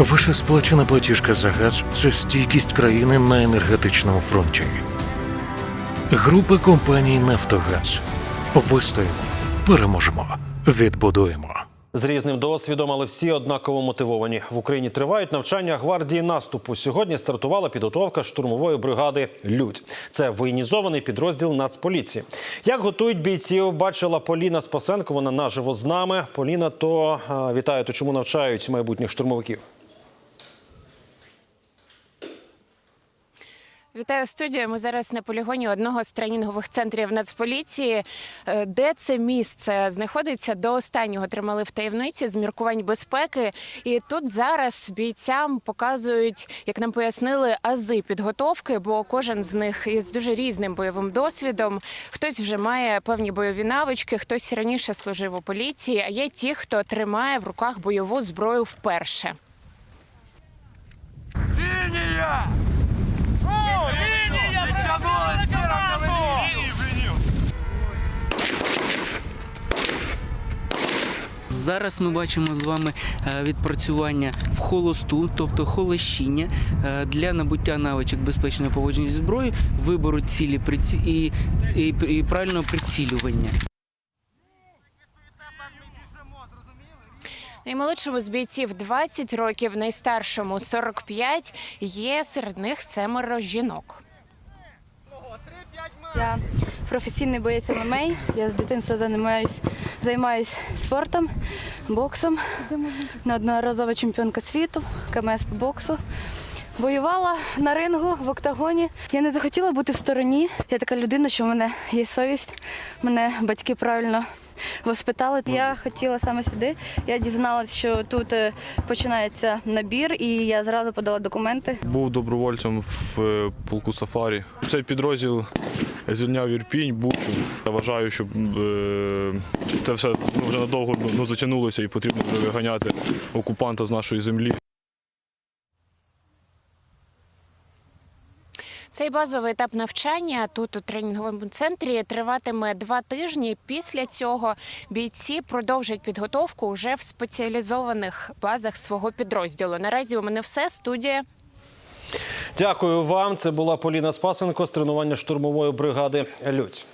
Ваша сплачена платіжка за газ це стійкість країни на енергетичному фронті. Група компаній Нафтогаз. Вистоїмо, переможемо, відбудуємо. З різним досвідом, але всі однаково мотивовані. В Україні тривають навчання гвардії наступу. Сьогодні стартувала підготовка штурмової бригади Людь. Це воєнізований підрозділ Нацполіції. Як готують бійців, бачила Поліна Спасенко. Вона наживо з нами. Поліна, то вітаю, то чому навчають майбутніх штурмовиків? Вітаю студію. Ми зараз на полігоні одного з тренінгових центрів Нацполіції. Е, Де це місце знаходиться до останнього тримали в таємниці з міркувань безпеки. І тут зараз бійцям показують, як нам пояснили, ази підготовки, бо кожен з них із дуже різним бойовим досвідом. Хтось вже має певні бойові навички, хтось раніше служив у поліції. А є ті, хто тримає в руках бойову зброю вперше. Зараз ми бачимо з вами е, відпрацювання в холосту, тобто холощіння е, для набуття навичок безпечного поводження зі зброєю, вибору цілі приці... і, і, і правильного прицілювання. Наймолодшому з бійців 20 років, найстаршому 45. Є серед них семеро жінок. Я професійний боєць ММА. Я з дитинства займаюсь, займаюсь спортом, боксом. Неодноразова чемпіонка світу, КМС по боксу. Воювала на рингу в октагоні. Я не захотіла бути в стороні. Я така людина, що в мене є совість. Мене батьки правильно воспитали. Я хотіла саме сюди. Я дізналася, що тут е, починається набір, і я зразу подала документи. Був добровольцем в е, полку Сафарі. Цей підрозділ звільняв Ірпінь, Бучу. Я вважаю, що е, це все ну, вже надовго ну, затягнулося і потрібно виганяти окупанта з нашої землі. Цей базовий етап навчання тут у тренінговому центрі триватиме два тижні. Після цього бійці продовжать підготовку вже в спеціалізованих базах свого підрозділу. Наразі у мене все студія. Дякую вам. Це була Поліна Спасенко з тренування штурмової бригади Людь.